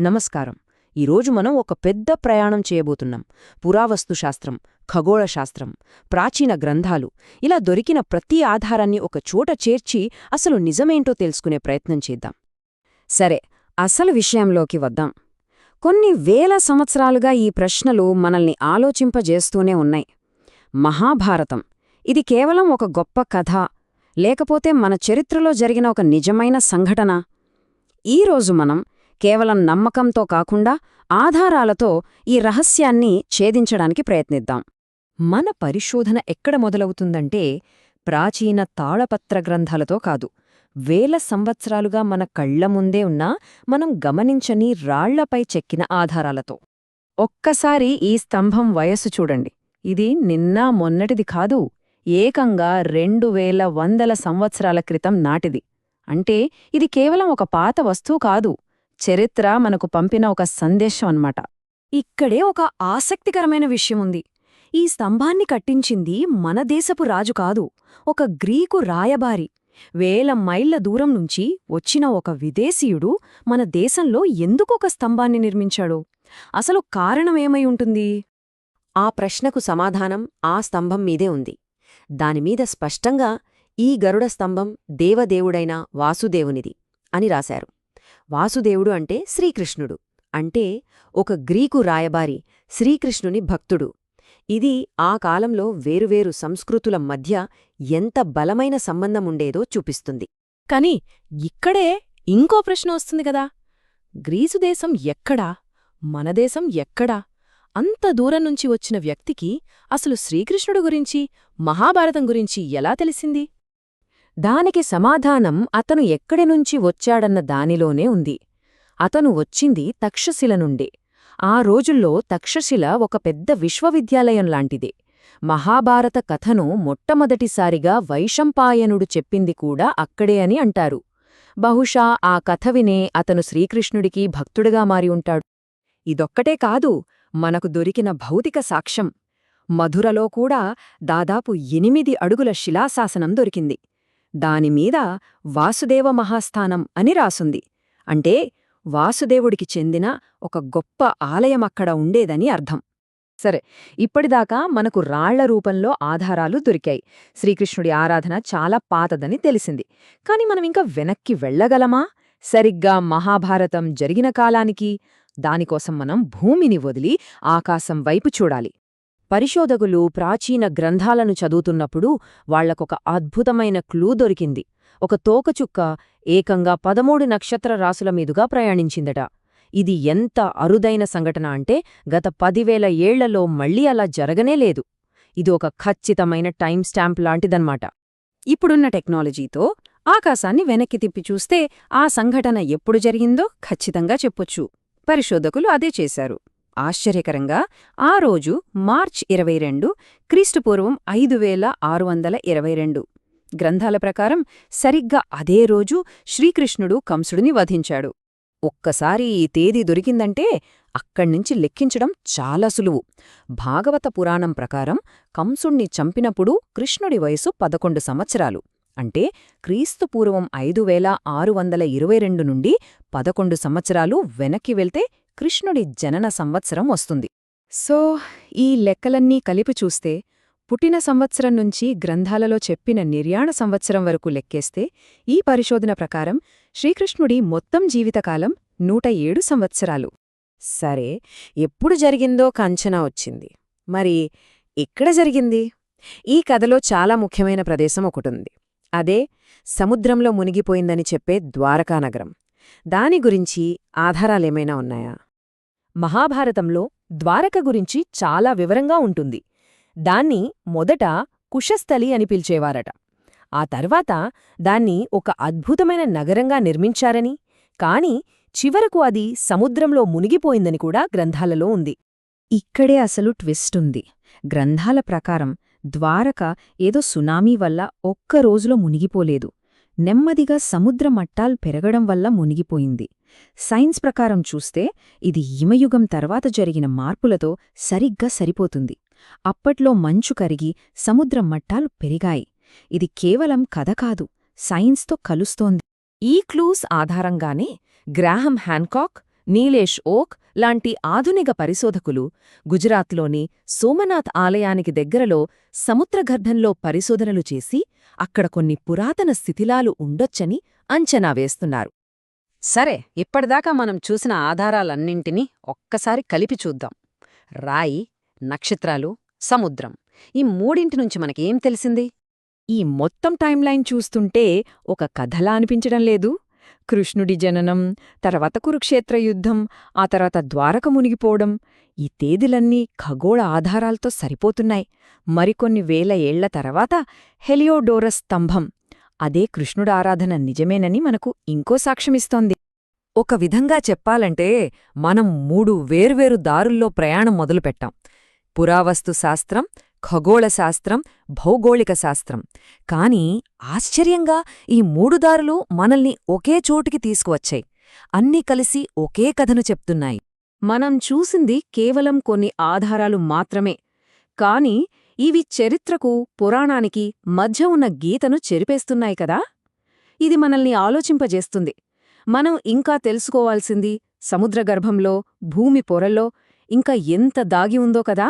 నమస్కారం. ఈరోజు మనం ఒక పెద్ద ప్రయాణం చేయబోతున్నాం. పురావస్తు శాస్త్రం ఖగోళ శాస్త్రం ప్రాచీన గ్రంథాలు. ఇలా దొరికిన ప్రతి ఆధారాన్ని ఒక చోట చేర్చి అసలు నిజమేంటో తెలుసుకునే ప్రయత్నం చేద్దాం. సరే అసలు విషయంలోకి వద్దాం. కొన్ని వేల సంవత్సరాలుగా ఈ ప్రశ్నలు మనల్ని ఆలోచింపజేస్తూనే ఉన్నాయి. మహాభారతం. ఇది కేవలం ఒక గొప్ప కథ లేకపోతే మన చరిత్రలో జరిగిన ఒక నిజమైన సంఘటన. ఈరోజు మనం కేవలం నమ్మకంతో కాకుండా ఆధారాలతో ఈ రహస్యాన్ని ఛేదించడానికి ప్రయత్నిద్దాం. మన పరిశోధన ఎక్కడ మొదలవుతుందంటే ప్రాచీన తాళపత్ర గ్రంథాలతో కాదు. వేల సంవత్సరాలుగా మన కళ్ళ ముందే ఉన్నా మనం గమనించని రాళ్ళపై చెక్కిన ఆధారాలతో. ఒక్కసారి ఈ స్తంభం వయస్సు చూడండి. ఇది నిన్నా మొన్నటిది కాదు ఏకంగా రెండు వేల వందల సంవత్సరాల క్రితం నాటిది. అంటే ఇది కేవలం ఒక పాత వస్తువు కాదు చరిత్ర మనకు పంపిన ఒక సందేశం అన్నమాట. ఇక్కడే ఒక ఆసక్తికరమైన విషయముంది ఈ స్తంభాన్ని కట్టించింది మన దేశపు రాజు కాదు ఒక గ్రీకు రాయబారి. వేల మైళ్ళ దూరం నుంచి వచ్చిన ఒక విదేశీయుడు మన దేశంలో ఎందుకొక స్తంభాన్ని నిర్మించాడు? అసలు కారణమేమై ఉంటుంది? ఆ ప్రశ్నకు సమాధానం ఆ స్తంభం మీదే ఉంది. దానిమీద స్పష్టంగా ఈ గరుడ స్తంభం దేవదేవుడైన వాసుదేవునిది అని రాశారు. వాసుదేవుడు అంటే శ్రీకృష్ణుడు. అంటే ఒక గ్రీకు రాయబారి శ్రీకృష్ణుని భక్తుడు. ఇది ఆ కాలంలో వేరువేరు సంస్కృతుల మధ్య ఎంత బలమైన సంబంధముండేదో చూపిస్తుంది. కాని ఇక్కడే ఇంకో ప్రశ్న వస్తుంది కదా. గ్రీసు దేశం ఎక్కడా? మనదేశం ఎక్కడా? అంత దూరం నుంచి వచ్చిన వ్యక్తికి అసలు శ్రీకృష్ణుడు గురించి మహాభారతం గురించి ఎలా తెలిసింది? దానికి సమాధానం అతను ఎక్కడి నుంచి వచ్చాడన్న దానిలోనే ఉంది. అతను వచ్చింది తక్షశిల నుండే. ఆ రోజుల్లో తక్షశిల ఒక పెద్ద విశ్వవిద్యాలయం లాంటిదే. మహాభారత కథను మొట్టమొదటిసారిగా వైశంపాయనుడు చెప్పింది కూడా అక్కడే అని అంటారు. బహుశా ఆ కథ వినే అతను శ్రీకృష్ణుడికి భక్తుడిగా మారి ఉంటాడు. ఇదొక్కటే కాదు మనకు దొరికిన భౌతిక సాక్ష్యం. మధురలో కూడా దాదాపు ఎనిమిది అడుగుల శిలాశాసనం దొరికింది. దానిమీద వాసుదేవ మహాస్థానం అని రాసుంది. అంటే వాసుదేవుడికి చెందిన ఒక గొప్ప ఆలయమక్కడ ఉండేదని అర్థం. సరే ఇప్పటిదాకా మనకు రాళ్ళ రూపంలో ఆధారాలు దొరికాయి. శ్రీకృష్ణుడి ఆరాధన చాలా పాతదని తెలిసింది. కాని మనమింక వెనక్కి వెళ్ళగలమా సరిగ్గా మహాభారతం జరిగిన కాలానికి దానికోసం మనం భూమిని వదిలి ఆకాశం వైపు చూడాలి. పరిశోధకులు ప్రాచీన గ్రంథాలను చదువుతున్నప్పుడు వాళ్ళకొక అద్భుతమైన క్లూ దొరికింది. ఒక తోకచుక్క ఏకంగా పదమూడు నక్షత్ర రాసుల మీదుగా ప్రయాణించిందట. ఇది ఎంత అరుదైన సంఘటన అంటే గత పదివేల ఏళ్ళలో మళ్ళీ అలా జరగనేలేదు ఇది ఒక ఖచ్చితమైన టైం స్టాంప్ లాంటిదన్నమాట. ఇప్పుడున్న టెక్నాలజీతో ఆకాశాన్ని వెనక్కి తిప్పి చూస్తే ఆ సంఘటన ఎప్పుడు జరిగిందో ఖచ్చితంగా చెప్పొచ్చు. పరిశోధకులు అదే చేశారు. ఆశ్చర్యకరంగా ఆ రోజు మార్చ్ ఇరవై రెండు క్రీస్తుపూర్వం ఐదు వేల ఆరు వందల ఇరవై రెండు. గ్రంథాల ప్రకారం సరిగ్గా అదే రోజు శ్రీకృష్ణుడు కంసుడిని వధించాడు. ఒక్కసారి ఈ తేదీ దొరికిందంటే అక్కడ్నుంచి లెక్కించడం చాలా సులువు. భాగవత పురాణం ప్రకారం కంసుణ్ణి చంపినప్పుడు కృష్ణుడి వయసు పదకొండు సంవత్సరాలు. అంటే క్రీస్తుపూర్వం ఐదు వేల ఆరు వందల ఇరవై రెండు నుండి పదకొండు సంవత్సరాలు వెనక్కి వెళ్తే కృష్ణుడి జనన సంవత్సరం వస్తుంది. సో ఈ లెక్కలన్నీ కలిపి చూస్తే పుట్టిన సంవత్సరం నుంచి గ్రంథాలలో చెప్పిన నిర్యాణ సంవత్సరం వరకు లెక్కేస్తే ఈ పరిశోధన ప్రకారం శ్రీకృష్ణుడి మొత్తం జీవితకాలం నూట ఏడు సంవత్సరాలు. సరే ఎప్పుడు జరిగిందో కంచనా వచ్చింది. మరి ఎక్కడ జరిగింది? ఈ కథలో చాలా ముఖ్యమైన ప్రదేశం ఒకటుంది. అదే సముద్రంలో మునిగిపోయిందని చెప్పే ద్వారకానగరం దాని గురించి ఆధారాలేమైనా ఉన్నాయా? మహాభారతంలో ద్వారక గురించి చాలా వివరంగా ఉంటుంది. దాన్ని మొదట కుశస్థలి అని పిలిచేవారట. ఆ తర్వాత దాన్ని ఒక అద్భుతమైన నగరంగా నిర్మించారని కాని చివరకు అది సముద్రంలో మునిగిపోయిందని కూడా గ్రంథాలలో ఉంది. ఇక్కడే అసలు ట్విస్టుంది గ్రంథాల ప్రకారం ద్వారక ఏదో సునామీ వల్ల ఒక్క రోజులో మునిగిపోలేదు. నెమ్మదిగా సముద్ర మట్టాలు పెరగడం వల్ల మునిగిపోయింది. సైన్స్ ప్రకారం చూస్తే ఇది హిమయుగం తర్వాత జరిగిన మార్పులతో సరిగ్గా సరిపోతుంది. అప్పట్లో మంచు కరిగి సముద్ర మట్టాలు పెరిగాయి. ఇది కేవలం కథ కాదు సైన్స్తో కలుస్తోంది. ఈ క్లూస్ ఆధారంగానే గ్రాహం హ్యాన్కాక్ నీలేష్ ఓక్ లాంటి ఆధునిక పరిశోధకులు గుజరాత్లోని సోమనాథ్ ఆలయానికి దగ్గరలో సముద్రగర్భంలో పరిశోధనలు చేసి అక్కడ కొన్ని పురాతన శిథిలాలు ఉండొచ్చని అంచనా వేస్తున్నారు. సరే ఇప్పటిదాకా మనం చూసిన ఆధారాలన్నింటినీ ఒక్కసారి కలిపి చూద్దాం. రాయి నక్షత్రాలు సముద్రం ఈ మూడింటి నుంచి మనకేం తెలిసింది? ఈ మొత్తం టైంలైన్ చూస్తుంటే ఒక కథలా అనిపించడం లేదు. కృష్ణుడి జననం తర్వాత కురుక్షేత్ర యుద్ధం ఆ తర్వాత ద్వారక మునిగిపోవడం ఈ తేదీలన్నీ ఖగోళ ఆధారాలతో సరిపోతున్నాయి. మరికొన్ని వేల ఏళ్ళ తర్వాత హెలియోడోరస్ స్తంభం. అదే కృష్ణుడు ఆరాధన నిజమేనని మనకు ఇంకో సాక్ష్యమిస్తోంది ఒక విధంగా చెప్పాలంటే మనం మూడు వేర్వేరు దారుల్లో ప్రయాణం మొదలుపెట్టాం. పురావస్తు శాస్త్రం ఖగోళశాస్త్రం భౌగోళిక శాస్త్రం కాని ఆశ్చర్యంగా ఈ మూడు దారులు మనల్ని ఒకే చోటికి తీసుకువచ్చాయి. అన్నీ కలిసి ఒకే కథను చెప్తున్నాయి. మనం చూసింది కేవలం కొన్ని ఆధారాలు మాత్రమే. కాని ఇవి చరిత్రకు పురాణానికి మధ్య ఉన్న గీతను చెరిపేస్తున్నాయి కదా? ఇది మనల్ని ఆలోచింపజేస్తుంది. మనం ఇంకా తెలుసుకోవాల్సింది సముద్రగర్భంలో భూమి పొరల్లో ఇంకా ఎంత దాగి ఉందో కదా?